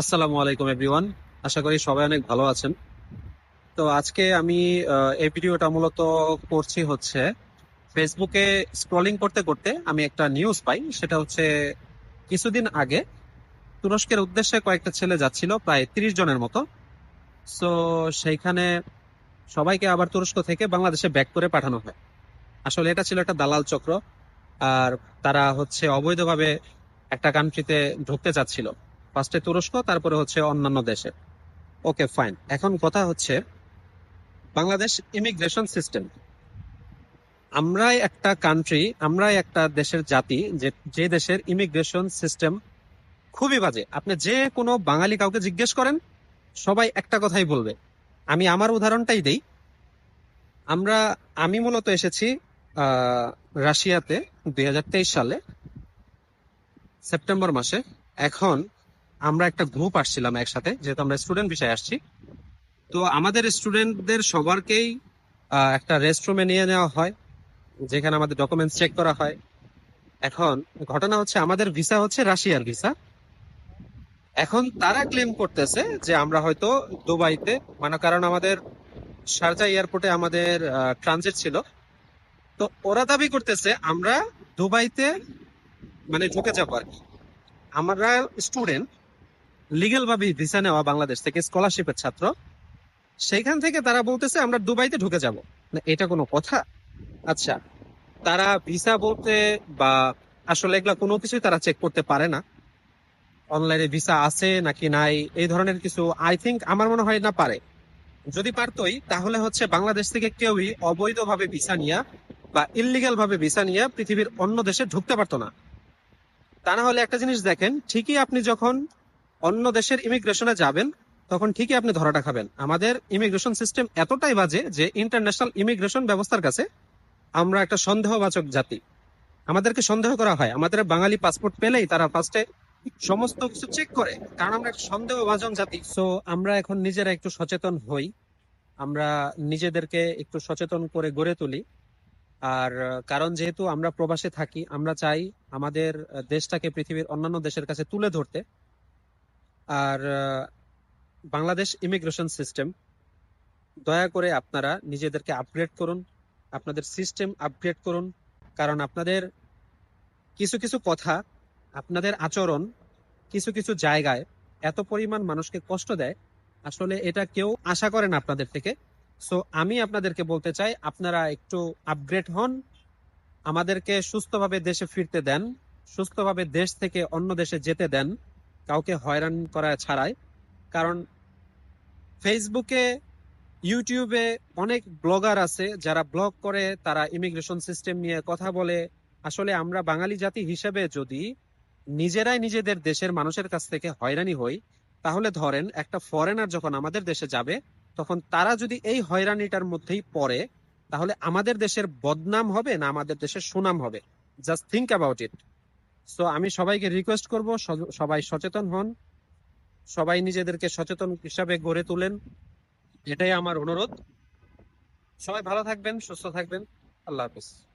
আসসালামু আলাইকুম এভরিওয়ান আশা করি সবাই অনেক ভালো আছেন। তো আজকে আমি এই ভিডিওটা মূলত করছি হচ্ছে ফেসবুকে স্ক্রলিং করতে করতে আমি একটা নিউজ পাই। সেটা হচ্ছে কিছুদিন আগে তুরস্কের উদ্দেশ্যে কয়েকটা ছেলে যাচ্ছিল, প্রায় তিরিশ জনের মতো। সো সেইখানে সবাইকে আবার তুরস্ক থেকে বাংলাদেশে ব্যাক করে পাঠানো হয়। আসলে এটা ছিল একটা দালাল চক্র, আর তারা হচ্ছে অবৈধভাবে একটা কান্ট্রিতে ঢুকতে চাচ্ছিল। ফার্স্টে তুরস্ক, তারপরে হচ্ছে অন্যান্য দেশে। ওকে ফাইন এখন কথা হচ্ছে বাংলাদেশ ইমিগ্রেশন সিস্টেম আমরাই একটা কান্ট্রি আমরাই একটা দেশের জাতি, যে যে দেশের ইমিগ্রেশন সিস্টেম খুবই বাজে। আপনি যে কোনো বাঙালি কাউকে জিজ্ঞেস করেন, সবাই একটা কথাই বলবে। আমি আমার উদাহরণটাই দেই। আমরা, আমি মূলত এসেছি রাশিয়াতে দুই হাজার তেইশ সালে, সেপ্টেম্বর মাসে। এখন আমরা একটা গ্রুপ আসছিলাম একসাথে, যেহেতু আমরা স্টুডেন্ট বিষয়ে আসছি। তো আমাদের স্টুডেন্টদের সবারকেই একটা রেস্টরুমে নিয়ে নেওয়া হয়, যেখানে আমাদের ডকুমেন্টস চেক করা হয়। এখন, ঘটনা হচ্ছে, আমাদের ভিসা হচ্ছে রাশিয়ার ভিসা এখন তারা ক্লেম করতেছে যে আমরা হয়তো দুবাইতে মানে কারণ আমাদের শারজা এয়ারপোর্টে আমাদের ট্রানজিট ছিল। তো ওরা দাবি করতেছে, আমরা দুবাইতে মানে ঢুকে যাব আর কি। আমরা স্টুডেন্ট লিগেল ভাবে ভিসা নেওয়া বাংলাদেশ থেকে স্কলারশিপের ছাত্র, সেইখান থেকে তারা বলতেছে, আমরা দুবাইতে ঢুকে যাব। না এটা কোনো কথা? আচ্ছা তারা ভিসা বলতে বা আসলে এগুলা কোনো কিছুই তারা চেক করতে পারে না। অনলাইনে ভিসা আছে নাকি নাই, এই ধরনের কিছু আই থিংক আমার মনে হয় না পারে। যদি পারতই, তাহলে হচ্ছে বাংলাদেশ থেকে কেউই অবৈধভাবে ভিসা নিয়ে বা ইললিগাল ভাবে ভিসা নিয়ে পৃথিবীর অন্য দেশে ঢুকতে পারতো না। তা না হলে একটা জিনিস দেখেন, ঠিকই আপনি যখন অন্য দেশের ইমিগ্রেশনে যাবেন, তখন ঠিকই আপনি ধরাটা খাবেন। আমাদের ইমিগ্রেশন সিস্টেম এতটাই বাজে যে ইন্টারন্যাশনাল ইমিগ্রেশন ব্যবস্থার কাছে আমরা একটা সন্দেহবাচক জাতি। আমাদেরকে সন্দেহ করা হয়। আমাদের বাঙালি পাসপোর্ট পেলেই তারা ফার্স্টে সমস্ত কিছু চেক করে, কারণ আমরা একটা সন্দেহভাজন জাতি। সো আমরা এখন নিজেরা একটু সচেতন হই। আমরা নিজেদেরকে একটু সচেতন করে গড়ে তুলি। আর, কারণ যেহেতু আমরা প্রবাসে থাকি, আমরা চাই আমাদের দেশটাকে পৃথিবীর অন্যান্য দেশের কাছে তুলে ধরতে। আর বাংলাদেশ ইমিগ্রেশন সিস্টেম, দয়া করে আপনারা নিজেদেরকে আপগ্রেড করুন, আপনাদের সিস্টেম আপগ্রেড করুন, কারণ আপনাদের কিছু কিছু কথা, আপনাদের আচরণ কিছু কিছু জায়গায় এত পরিমাণ মানুষকে কষ্ট দেয়, আসলে এটা কেউ আশা করে না আপনাদের থেকে। সো আমি আপনাদেরকে বলতে চাই, আপনারা একটু আপগ্রেড হন, আমাদেরকে সুস্থভাবে দেশে ফিরতে দেন, সুস্থভাবে দেশ থেকে অন্য দেশে যেতে দেন কাউকে হয়রান করা ছাড়াই। কারণ ফেসবুকে ইউটিউবে অনেক ব্লগার আছে যারা ব্লগ করে, তারা ইমিগ্রেশন সিস্টেম নিয়ে কথা বলে। আসলে আমরা বাঙালি জাতি হিসেবে যদি নিজেরাই নিজেদের দেশের মানুষের কাছ থেকে হয়রানি হই, তাহলে ধরেন একটা ফরেনার যখন আমাদের দেশে যাবে, তখন তারা যদি এই হয়রানিটার মধ্যেই পড়ে, তাহলে আমাদের দেশের বদনাম হবে না আমাদের দেশের সুনাম হবে। Just think about it so আমি সবাইকে রিকোয়েস্ট করব সবাই সচেতন হন। সবাই নিজেদেরকে সচেতন হিসাবে গড়ে তোলেন। এটাই আমার অনুরোধ। সবাই ভালো থাকবেন, সুস্থ থাকবেন। আল্লাহ হাফিজ।